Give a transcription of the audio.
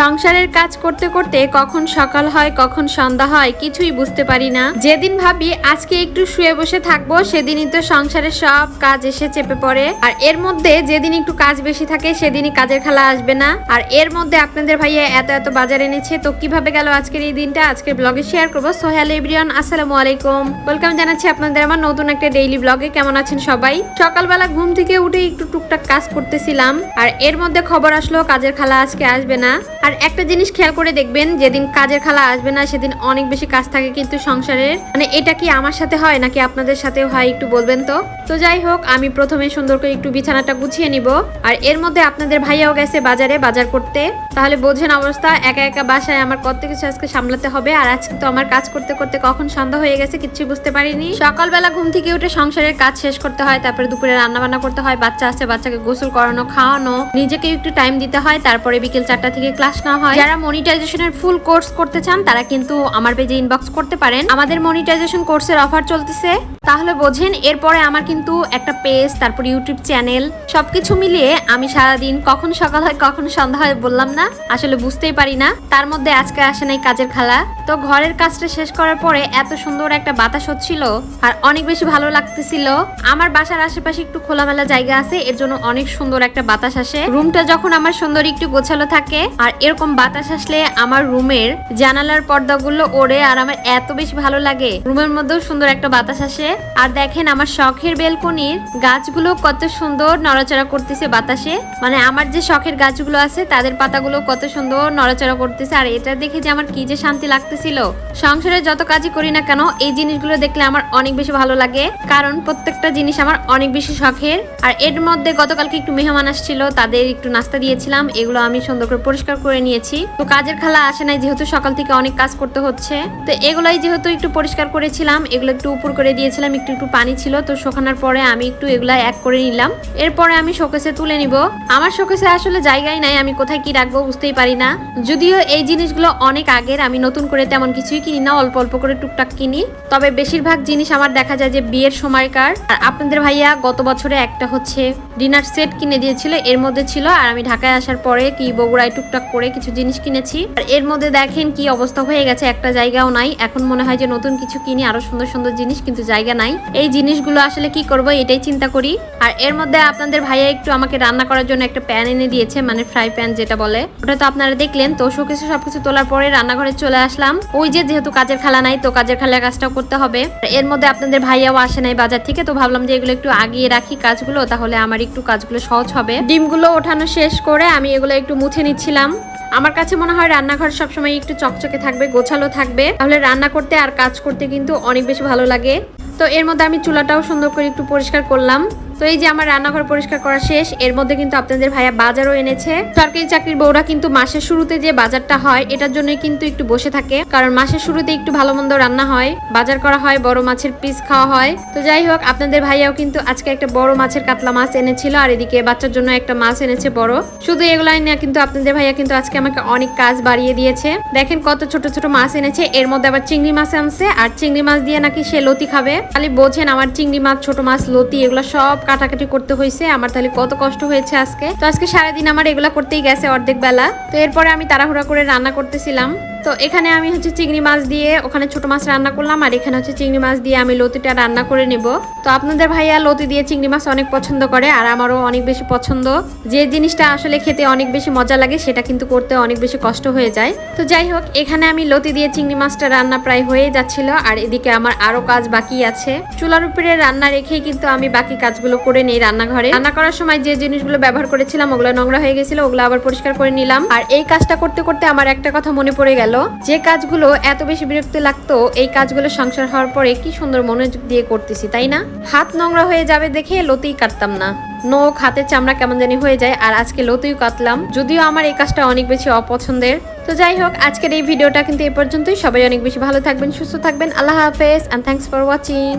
সংসারের কাজ করতে করতে কখন সকাল হয়, কখন সন্ধ্যা হয়, কিছুই বুঝতে পারি না। যেদিন ভাবি, আজকে একটু শুয়ে বসে থাকব, সেদিনই তো সংসারের সব কাজ এসে চেপে পড়ে। আর এর মধ্যে যেদিন একটু কাজ বেশি থাকে, সেদিনই কাজের খেলা আসবে না। আর এর মধ্যে আপনাদের ভাইয়া এত এত বাজার এনেছে, তো কীভাবে গেল আজকের এই দিনটা? আজকের ব্লগে শেয়ার করব। সোহেল এভরিওয়ান আসসালামু আলাইকুম। ওয়েলকাম জানাচ্ছি আপনাদের আমার নতুন একটা ডেইলি ব্লগে কেমন আছেন সবাই? সকালবেলা ঘুম থেকে উঠে একটু টুকটাক কাজ করতেছিলাম। আর এর মধ্যে খবর আসলো, কাজের খালা আজকে আসবে না। আর একটা জিনিস খেয়াল করে দেখবেন, যেদিন কাজের খালা আসবে না, সেদিন অনেক বেশি কাজ থাকে কিন্তু সংসারের মানে এটা কি আমার সাথে হয়, নাকি আপনাদের সাথে হয় একটু বলবেন তো? তো যাই হোক, আমি প্রথমে সুন্দর করে একটু বিছানাটা গুছিয়ে নিব। আর এর মধ্যে আপনাদের ভাইয়াও গেছে বাজারে, বাজার করতে। তাহলে বোঝেন অবস্থা, একা একা বাসায় আমার কত কিছু আজকে সামলাতে হবে। আর আজকে তো আমার কাজ করতে করতে কখন সন্ধ্যা হয়ে গেছে কিচ্ছু বুঝতে পারিনি। সকালবেলা ঘুম থেকে উঠে সংসারের কাজ শেষ করতে হয়, তারপরে দুপুরে রান্না বান্না করতে হয়, বাচ্চা আছে, বাচ্চাকে গোসল করানো, খাওয়ানো, নিজেকে একটু টাইম দিতে হয়, তারপরে বিকেল চারটা থেকে ক্লাস না হয়। যারা মনিটাইজেশনের ফুল কোর্স করতে চান, তারা কিন্তু আমার পেজে ইনবক্স করতে পারেন। আমাদের মনিটাইজেশন কোর্সের অফার চলতেছে। তাহলে বোঝেন, এরপরে আমার কিন্তু একটা পেজ, তারপর ইউটিউব চ্যানেল, সবকিছু মিলিয়ে আমি সারাদিন কখন সকাল হয়, কখন সন্ধ্যা হয় বললাম না, আসলে বুঝতেই পারি না। তার মধ্যে আজকে আসে নাই কাজের খালা। তো ঘরের কাজটা শেষ করার পরে এত সুন্দর একটা বাতাস হচ্ছিল, আর অনেক বেশি ভালো লাগতেছিল। আমার বাসার আশেপাশে একটু খোলামেলা জায়গা আছে, এর জন্য অনেক সুন্দর একটা বাতাস আসে। রুমটা যখন আমার সুন্দর একটু গোছালো থাকে, আর এরকম বাতাস আসলে আমার রুমের জানালার পর্দাগুলো ওড়ে, আর আমার এত বেশি ভালো লাগে। রুমের মধ্যেও সুন্দর একটা বাতাস আসে। আর দেখেন আমার শখের বেলকনির গাছগুলো কত সুন্দর নড়াচড়া করতেছে বাতাসে। মানে আমার যে শখের গাছগুলো আছে, তাদের পাতাগুলো কত সুন্দর নড়াচড়া করতেছে। আর এটা দেখে যে আমার কি যে শান্তি লাগতেছিল। সংসারে যত কাজই করি না কেন, এই জিনিসগুলো দেখলে আমার অনেক বেশি ভালো লাগে। কারণ প্রত্যেকটা জিনিস আমার অনেক বেশি শখের। আর এর মধ্যে গতকালকে একটু মেহমান আসছিল, তাদের একটু নাস্তা দিয়েছিলাম। এগুলো আমি সুন্দর করে পরিষ্কার করে নিয়েছি। তো কাজের খালা আসে নাই, যেহেতু সকাল থেকে অনেক কাজ করতে হচ্ছে। তো এগুলাই যেহেতু একটু পরিষ্কার করেছিলাম, এগুলো একটু উপর করে দিয়েছিলাম। একটু একটু পানি ছিল, তো শোকানোর পরে আমি একটু এগুলা এক করে নিলাম। এরপরে আমি শোকেসে তুলে নিব। আমার শোকেসে আসলে জায়গায় নাই, আমি কোথায় কি রাখব বুঝতেই পারি না। যদিও এই জিনিসগুলো অনেক আগের, আমি নতুন করে তেমন কিছুই কিনি না, অল্প অল্প করে টুকটাক কিনি। তবে বেশিরভাগ জিনিস আমার দেখা যায় যে বিয়ের সময়কার। আর আপনাদের ভাইয়া গত বছরে একটা হচ্ছে ডিনার সেট কিনে দিয়েছিল, এর মধ্যে ছিল। আর আমি ঢাকায় আসার পরে কি বগুড়ায় টুকটাক করে কিছু জিনিস কিনেছি। আর এর মধ্যে দেখেন কি অবস্থা হয়ে গেছে, একটা জায়গাও নাই। এখন মনে হয় যে নতুন কিছু কিনি, আরও সুন্দর সুন্দর জিনিস, কিন্তু জায়গা নাই। এই জিনিসগুলো আসলে কি করব, এটাই চিন্তা করি। আর এর মধ্যে আপনাদের ভাইয়া একটু আমাকে রান্না করার জন্য একটা প্যান এনে দিয়েছে মানে ফ্রাই প্যান যেটা বলে। ওটা তো আপনারা দেখলেন, তো শোকেসে সবকিছু তোলার পরে রান্নাঘরে চলে আসলাম। ওই যে যেহেতু কাজের খালা নাই, তো কাজের খালার কাজটাও করতে হবে। এর মধ্যে আপনাদের ভাইয়াও আসে নাই বাজার থেকে, তো ভাবলাম যে এগুলো একটু আগিয়ে রাখি কাজগুলো, তাহলে আমার একটু কাজগুলো সহজ হবে। ডিমগুলো ওঠানো শেষ করে আমি এগুলো একটু মুছে নিচ্ছিলাম। আমার কাছে মনে হয় রান্নাঘর সবসময় একটু চকচকে থাকবে, গোছালো থাকবে। তাহলে রান্না করতে আর কাজ করতে কিন্তু অনেক বেশি ভালো লাগে। তো এর মধ্যে আমি চুলাটাও সুন্দর করে একটু পরিষ্কার করলাম। তো এই যে আমার রান্নাঘর পরিষ্কার করা শেষ, এর মধ্যে কিন্তু আপনাদের ভাইয়া বাজারও এনেছে। সরকারি চাকরির বউরা কিন্তু মাসের শুরুতে যে বাজারটা হয়, এটার জন্য কিন্তু একটু বসে থাকে। কারণ মাসের শুরুতে একটু ভালো মন্দ রান্না হয়, বাজার করা হয়, বড় মাছের পিস খাওয়া হয়। তো যাই হোক, আপনাদের ভাইয়াও কিন্তু আজকে একটা বড় মাছের কাতলা মাছ এনেছিল, আর এদিকে বাচ্চার জন্য একটা মাছ এনেছে বড়। শুধু এগুলাই না, কিন্তু আপনাদের ভাইয়া কিন্তু আজকে আমাকে অনেক কাজ বাড়িয়ে দিয়েছে। দেখেন কত ছোট ছোট মাছ এনেছে, এর মধ্যে আবার চিংড়ি মাছ আনছে, আর চিংড়ি মাছ দিয়ে নাকি সে লতি খাবে। খালি বোঝেন আমার চিংড়ি মাছ, ছোট মাছ, লতি, এগুলো সব কাটাকাটি করতে হয়েছে। আমার তাহলে কত কষ্ট হয়েছে আজকে। তো আজকে সারাদিন আমার এগুলা করতেই গেছে অর্ধেক বেলা। তো এরপরে আমি তাড়াহুড়া করে রান্না করতেছিলাম। তো এখানে আমি হচ্ছে চিংড়ি মাছ দিয়ে ওখানে ছোট মাছ রান্না করলাম, আর এখানে হচ্ছে চিংড়ি মাছ দিয়ে আমি লতিটা রান্না করে নেব। তো আপনাদের ভাইয়া লতি দিয়ে চিংড়ি মাছ অনেক পছন্দ করে, আর আমারও অনেক বেশি পছন্দ। যে জিনিসটা আসলে খেতে অনেক বেশি মজা লাগে, সেটা কিন্তু করতে অনেক বেশি কষ্ট হয়ে যায়। তো যাই হোক, এখানে আমি লতি দিয়ে চিংড়ি মাছটা রান্না প্রায় হয়ে যাচ্ছিল, আর এদিকে আমার আরও কাজ বাকি আছে। চুলার উপরে রান্না রেখেই কিন্তু আমি বাকি কাজগুলো করে নিই রান্নাঘরে। রান্না করার সময় যে জিনিসগুলো ব্যবহার করেছিলাম, ওগুলো নোংরা হয়ে গেছিল, ওগুলো আবার পরিষ্কার করে নিলাম। আর এই কাজটা করতে করতে আমার একটা কথা মনে পড়ে গেল যে কাজগুলো এত বেশি বিরক্তি লাগতো, এই কাজগুলো সংসার হওয়ার পরে কি সুন্দর মনোযোগ দিয়ে করতেছি, তাই না? হাত নোংরা হয়ে যাবে দেখে লতেই কাটতাম না। নখ, হাতের চামড়া কেমন জানি হয়ে যায়, আর আজকে লতেই কাটলাম, যদিও আমার এই কাজটা অনেক বেশি অপছন্দের। তো যাই হোক, আজকের এই ভিডিওটা কিন্তু এ পর্যন্তই। সবাই অনেক বেশি ভালো থাকবেন, সুস্থ থাকবেন। আল্লাহ হাফেজ অ্যান্ড থ্যাংকস ফর ওয়াচিং